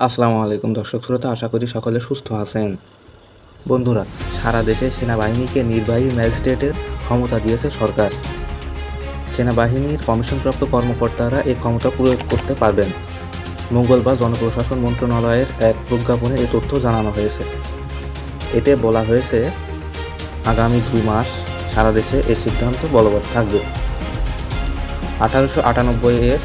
আসসালামু আলাইকুম দর্শক শ্রোতা, আশা করি সকলে সুস্থ আছেন। বন্ধুরা, সারা দেশে সেনাবাহিনীকে নির্বাহী ম্যাজিস্ট্রেটের ক্ষমতা দিয়েছে সরকার। সেনাবাহিনীর কমিশনপ্রাপ্ত কর্মকর্তারা এই ক্ষমতা প্রয়োগ করতে পারবেন। মঙ্গলবার জনপ্রশাসন মন্ত্রণালয়ের এক প্রজ্ঞাপনে এই তথ্য জানানো হয়েছে। এতে বলা হয়েছে, আগামী দুই মাস সারা দেশে এই সিদ্ধান্ত বলবৎ থাকবে। আঠারোশো আটানব্বই এর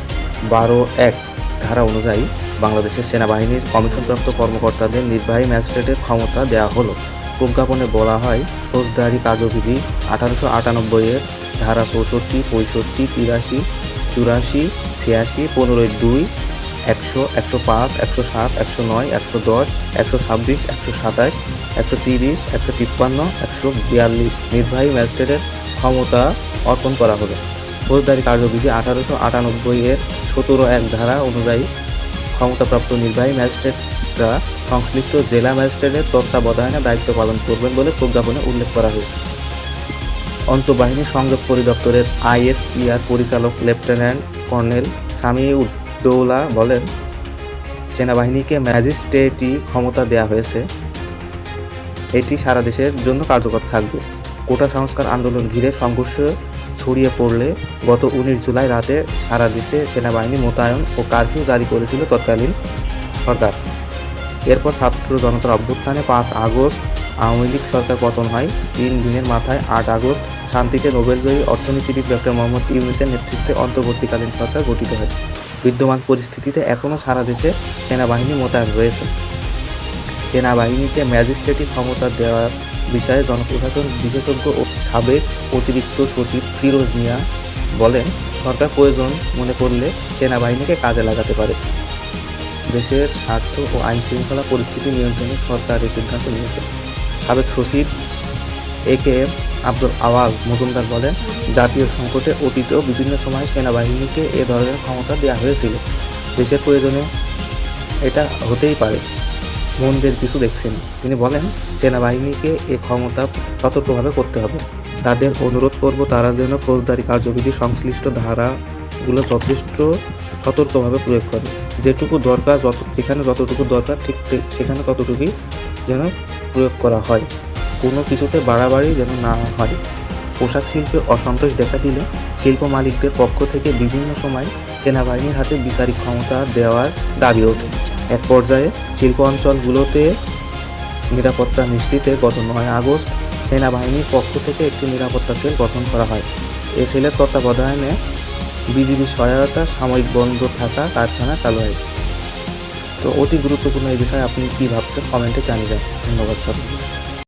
বারো এক ধারা অনুযায়ী বাংলাদেশের সেনাবাহিনীর কমিশনপ্রাপ্ত কর্মকর্তাদের নির্বাহী ম্যাজিস্ট্রেটের ক্ষমতা দেওয়া হলো। প্রজ্ঞাপনে বলা হয়, ফৌজদারি কার্যবিধি আঠারোশো আটানব্বই এর ধারা চৌষট্টি, পঁয়ষট্টি, তিরাশি, চুরাশি, ছিয়াশি পনেরোই দুই, একশো একশো পাঁচ, একশো সাত, একশো নয়, একশো দশ, একশো ছাব্বিশ, একশো সাতাশ, একশো তিরিশ, একশো তিপ্পান্ন, একশো বিয়াল্লিশ নির্বাহী ম্যাজিস্ট্রেটের ক্ষমতা অর্পণ করা হলো। ফৌজদারি কার্যবিধি আঠারোশো আটানব্বই এর সতেরো এক ধারা অনুযায়ী ক্ষমতাপ্রাপ্ত নির্বাহী ম্যাজিস্ট্রেটরা সংশ্লিষ্ট জেলা ম্যাজিস্ট্রেটের তত্ত্বাবধানে দায়িত্ব পালন করবেন বলে প্রজ্ঞাপনে উল্লেখ করা হয়েছে। অন্তঃবাহিনী সংযোগ পরিদপ্তরের আইএসপিআর পরিচালক লেফটেন্যান্ট কর্নেল সামিউদ্দৌলা বলেন, সেনাবাহিনীকে ম্যাজিস্ট্রেটই ক্ষমতা দেওয়া হয়েছে। এটি সারা দেশের জন্য কার্যকর থাকবে। কোটা সংস্কার আন্দোলন ঘিরে সংঘর্ষ ছড়িয়ে পড়লে গত উনিশ জুলাই রাতে সারা দেশে সেনাবাহিনী মোতায়েন ও কারফিউ জারি করেছিল তৎকালীন সরকার। এরপর ছাত্র জনতার অভ্যুত্থানে পাঁচ আগস্ট আওয়ামী লীগ সরকার পতন হয়। তিন দিনের মাথায় আট আগস্ট শান্তিতে নোবেলজয়ী অর্থনীতিবিদ ডক্টর মোহাম্মদ ইউনুসের নেতৃত্বে অন্তর্বর্তীকালীন সরকার গঠিত হয়। বিদ্যমান পরিস্থিতিতে এখনও সারা দেশে সেনাবাহিনী মোতায়েন রয়েছে। সেনাবাহিনীকে ম্যাজিস্ট্রেটি ক্ষমতা দেওয়ার বিষয়ে জনপ্রশাসন বিশেষজ্ঞ ও সাবেক অতিরিক্ত সচিব ফিরোজ মিয়া বলেন, সরকার প্রয়োজন মনে করলে সেনাবাহিনীকে কাজে লাগাতে পারে। দেশের স্বার্থ ও আইন শৃঙ্খলা পরিস্থিতি নিয়ন্ত্রণে সরকার এই সিদ্ধান্ত নিয়েছে। সাবেক সচিব এ কে এম আব্দুল আওয়াজ মজুমদার বলেন, জাতীয় সংকটে অতীতেও বিভিন্ন সময় সেনাবাহিনীকে এ ধরনের ক্ষমতা দেওয়া হয়েছিল। দেশের প্রয়োজনে এটা হতেই পারে। মনদের কিছু দেখছেন। তিনি বলেন, সেনাবাহিনীকে এ ক্ষমতা সতর্কভাবে করতে হবে। তাদের অনুরোধ করব তারা যেন ফৌজদারি কার্যবিধি সংশ্লিষ্ট ধারাগুলো যথেষ্ট সতর্কভাবে প্রয়োগ করে। যেটুকু দরকার, যত, যেখানে যতটুকু দরকার, ঠিক সেখানে ততটুকুই যেন প্রয়োগ করা হয়। কোনো কিছুতে বাড়াবাড়ি যেন না হয়। পোশাক শিল্পে অসন্তোষ দেখা দিলে শিল্প মালিকদের পক্ষ থেকে বিভিন্ন সময় সেনাবাহিনীর হাতে বিচারিক ক্ষমতা দেওয়ার দাবি ওঠে। এক পর্যায়ে শিল্প অঞ্চলগুলোতে নিরাপত্তা নিশ্চিতে গত নয় আগস্ট সেনাবাহিনীর পক্ষ থেকে একটি নিরাপত্তা সেল গঠন করা হয়। এ সেলের তত্ত্বাবধানে বিজিবির সহায়তা, সাময়িক বন্ধ থাকা কারখানা চালু হয়। তো অতি গুরুত্বপূর্ণ এই বিষয়ে আপনি কী ভাবছেন? কমেন্টে জানিয়ে ধন্যবাদ সবাইকে।